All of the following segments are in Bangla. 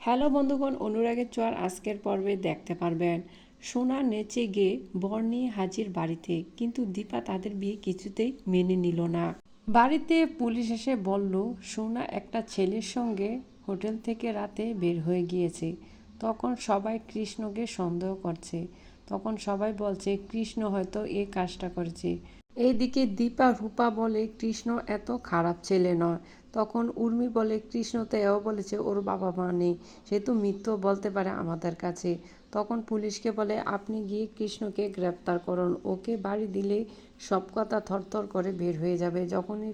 হ্যালো বন্ধুগণ, অনুরাগের চোয়ার আজকের পর্বে দেখতে পারবেন। সোনা নেচে গিয়ে বর নিয়ে হাজির বাড়িতে, কিন্তু দীপা তাদের বিয়ে কিছুতেই মেনে নিল না। বাড়িতে পুলিশ এসে বলল, সোনা একটা ছেলের সঙ্গে হোটেল থেকে রাতে বের হয়ে গিয়েছে। তখন সবাই কৃষ্ণকে সন্দেহ করছে। তখন সবাই বলছে, কৃষ্ণ হয়তো এ কাজটা করেছে। এইদিকে দীপা রূপা বলে, কৃষ্ণ এত খারাপ ছেলে নয়। তখন উর্মি বলে, কৃষ্ণ তো এও বলেছে ওর বাবা মা নেই, সে তো মিথ্য বলতে পারে আমাদের কাছে। তখন পুলিশকে বলে, আপনি গিয়ে কৃষ্ণকে গ্রেপ্তার করুন, ওকে বাড়ি দিলে সব কথা থরথর করে বের হয়ে যাবে। যখনই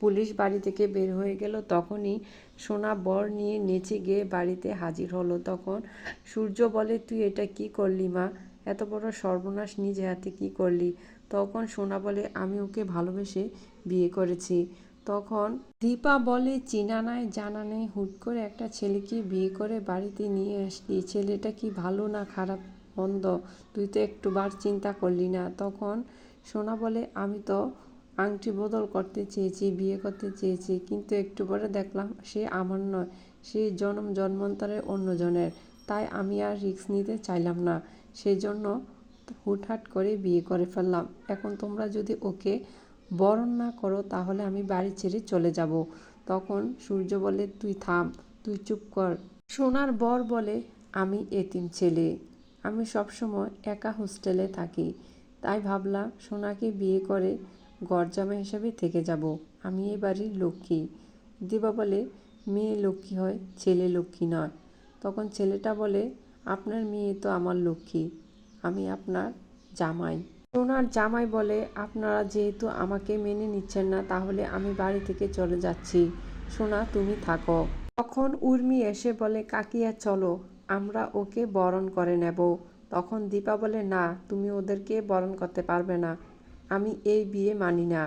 পুলিশ বাড়ি থেকে বের হয়ে গেল, তখনই সোনা বর নিয়ে নেচে গিয়ে বাড়িতে হাজির হলো। তখন সূর্য বলে, তুই এটা কি করলি মা? এত বড় সর্বনাশ নিজে হাতে কি করলি? তখন সোনা বলে, আমি ওকে ভালোবেসে বিয়ে করেছি। তখন দীপা বলে, চিনা নাই, জানা নেই। হুট করে একটা ছেলেকে বিয়ে করে বাড়িতে নিয়ে আসলি। ছেলেটা কি ভালো না খারাপ, মন্দ? তুই তো একটুবার চিন্তা করলি না। তখন সোনা বলে, আমি তো আংটি বদল করতে চেয়েছি, বিয়ে করতে চেয়েছি। কিন্তু একটু পরে দেখলাম সে আমার নয়। সে জন্ম জন্মান্তরের অন্যজনের। তাই আমি আর রিস্ক নিতে চাইলাম না। সেই জন্য হুটহাট করে বিয়ে করে ফেললাম। এখন তোমরা যদি ওকে বরণ না করো, তাহলে আমি বাড়ি ছেড়ে চলে যাব। তখন সূর্য বলে, তুই থাম, তুই চুপ কর। সোনার বর বলে, আমি এতিম ছেলে। আমি সবসময় একা হোস্টেলে থাকি। তাই ভাবলাম সোনাকে বিয়ে করে গরজামা হিসেবে থেকে যাব। আমি এই বাড়ির লক্ষ্মী। দিবা বলে, মেয়ে লক্ষ্মী হয়, ছেলে লক্ষ্মী নয়। তখন ছেলেটা বলে, আপনার মেয়ে তো আমার লক্ষ্মী, আমি আপনার জামাই। সোনার জামাই বলে, আপনারা যেহেতু আমাকে মেনে নিচ্ছেন না, তাহলে আমি বাড়ি থেকে চলে যাচ্ছি। সোনা, তুমি থাকো। তখন উর্মি এসে বলে, কাকিয়া, চলো, আমরা ওকে বরণ করে নেব। তখন দীপা বলে, না, তুমি ওদেরকে বরণ করতে পারবে না, আমি এই বিয়ে মানি না।